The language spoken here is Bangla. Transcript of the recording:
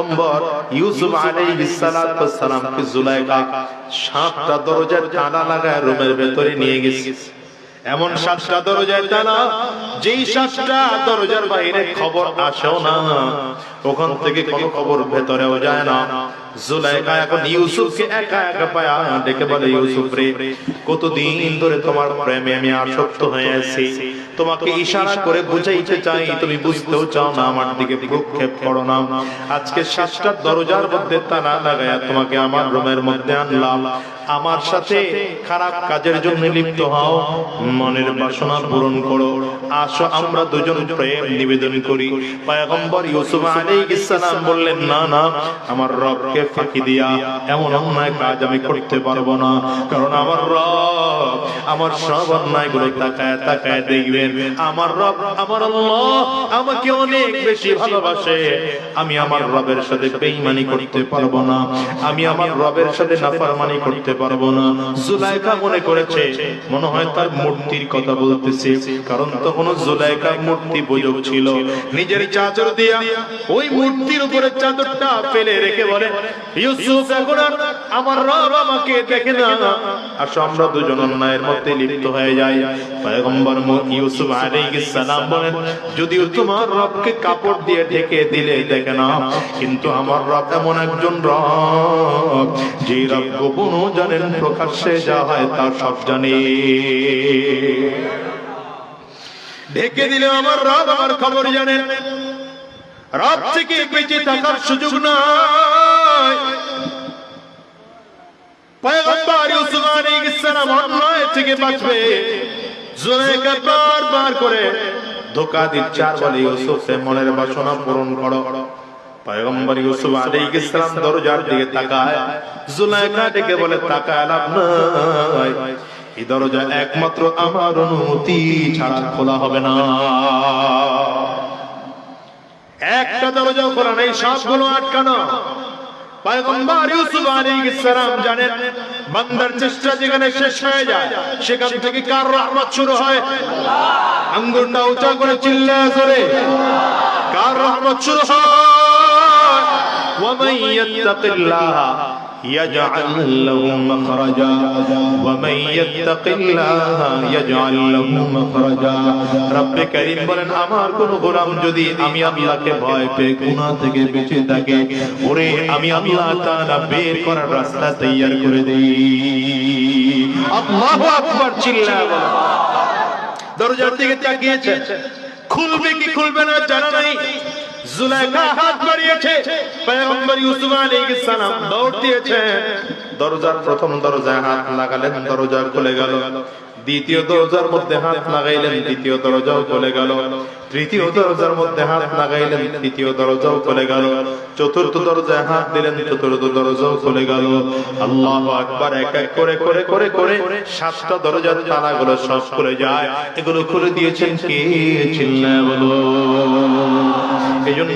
পয়গম্বর ইউসুফ আলাইহিস সালাতু সালামকে জুলাইখা সাতটা দরজার তালা লাগায় রুমের ভেতরে নিয়ে গেছে। এমন সাতটা দরজায় তালা, যেই সাতটা দরজার বাইরে খবর আসেও না, ওখান থেকে কোনো খবর ভেতরেও যায় না। জুলাইখা এখন ইউসুফকে একা একা পায়া ডেকে বলে, ইউসুফ রে, কতদিন ধরে তোমার প্রেমে আমি আসক্ত হয়ে আছি? তোমাকে ইশারা করে বুঝাইতে চাই তুমি বুঝতেও চাও না আমার দিকে ভ্রুক্ষেপ করো না। আজকে সাতটা দরজার মধ্যে তালা লাগায়া তোমাকে আমার রুমের মধ্যে আনলাম। আমার সাথে খারাপ কাজের জন্য লিপ্ত হও। মনের বাসনা পূরণ করো। আসো আমরা দুজন প্রেম নিবেদন করি। পয়গম্বর ইউসুফ আলাইহিস সালাম বললেন না না আমার রবকে ফাঁকি দিয়া এমন অন্যায় কাজ আমি করতে পারব না। কারণ আমার রব আমার সব অন্যায়গুলো তাকায় তাকায় দেখবেন আমার রব আমার আল্লাহ আমাকে অনেক বেশি ভালোবাসে। আমি আমার রবের সাথে বেঈমানি করতে পারব না। আমি আমার রবের সাথে নাফরমানি করতে পারব না। জুলাইকা মনে করেছে মনে হয় তার মূর্তির কথা বলতেছে। কারণ তখন জুলাইকা মূর্তি বুঝক ছিল। নিজের চাদর দিয়া ওই মূর্তির উপরে চাদরটা ফেলে রেখে বলে ইউসুফ এখন আমার রব আমাকে দেখে না। আসো আমরা দুজন অন্যায়ের মধ্যে লিপ্ত হয়ে যাই। পয়গম্বর ইউসুফ আলাইহিস সালাম বলেন, যদিও তোমার রবকে কাপড় দিয়ে ঢেকে দিলে দেখে না কিন্তু আমার রব এমন একজন রব, যে রব গোপনও জানেন প্রকাশ্যে যা হয় তা সব জানে। ঢেকে দিলে আমার রব, আমার খবর জানেন রব থেকে বেঁচে থাকার সুযোগ নাই। পয়গম্বর ইউসুফ আলাইহিস সালাম অন্যায় থেকে বাঁচবে। জুলাইখা বারবার করে ধোকা দিচ্ছে। আর বলে ইউসুফে মনের বাসনা পূরণ করো। পয়গম্বর ইউসুফ আলাইহিস সালাম দরজার দিকে তাকায়। জুলাইখা ডেকে বলে তাকায় লাভ নাই। এই দরজা একমাত্র আমার অনুমতি ছাড়া খোলা হবে না। একটা দরজা খোলা নেই সবগুলো আটকানো। পয়গম্বর ইউসুফ আলাইহিস সালাম জানেন, বান্দার চেষ্টা যেখানে শেষ হয়ে যায়, সেখান থেকে কার রহমত শুরু হয়? আল্লাহ। আঙ্গুলটা উঁচা করে চিল্লা করে, কার রহমত শুরু হয়? ওয়া মান ইয়াত্তাকিল্লাহ يجعل له مخرجا ومن يتق الله يجعل له مخرجا রব করিম বলেন আমার কোন গোলাম যদি আমি আল্লাহকে ভয় পেয়ে গুনাহ থেকে বেঁচে থাকে ওরে আমি আল্লাহ তাআলা বের করার রাস্তা তৈয়ার করে দেই আল্লাহু আকবার চিল্লায় বলেন দরজার দিকে তাকিয়েছে খুলবে কি খুলবে না জানা নাই জুলাইখা হাত বাড়িয়েছে। পয়গম্বর ইউসুফ আলাইহিস সালাম দৌড় দিয়েছে। দরজার প্রথম দরজায় হাত লাগালেন, দরজা খুলে গেল। দ্বিতীয় দরজার মধ্যে হাত লাগাইলেন দ্বিতীয় দরজাও খুলে গেল। তৃতীয় দরজার মধ্যে হাত লাগাইলেন, তৃতীয় দরজাও খুলে গেল। চতুর্থ দরজায় হাত দিলেন, চতুর্থ দরজাও খুলে গেল। আল্লাহ আকবার, এক এক করে করে করে করে সাতটা দরজার তালাগুলো সব খুলে যায়। এগুলো খুলে দিয়েছেন কে? চিল্লায় বলো। এই জন্য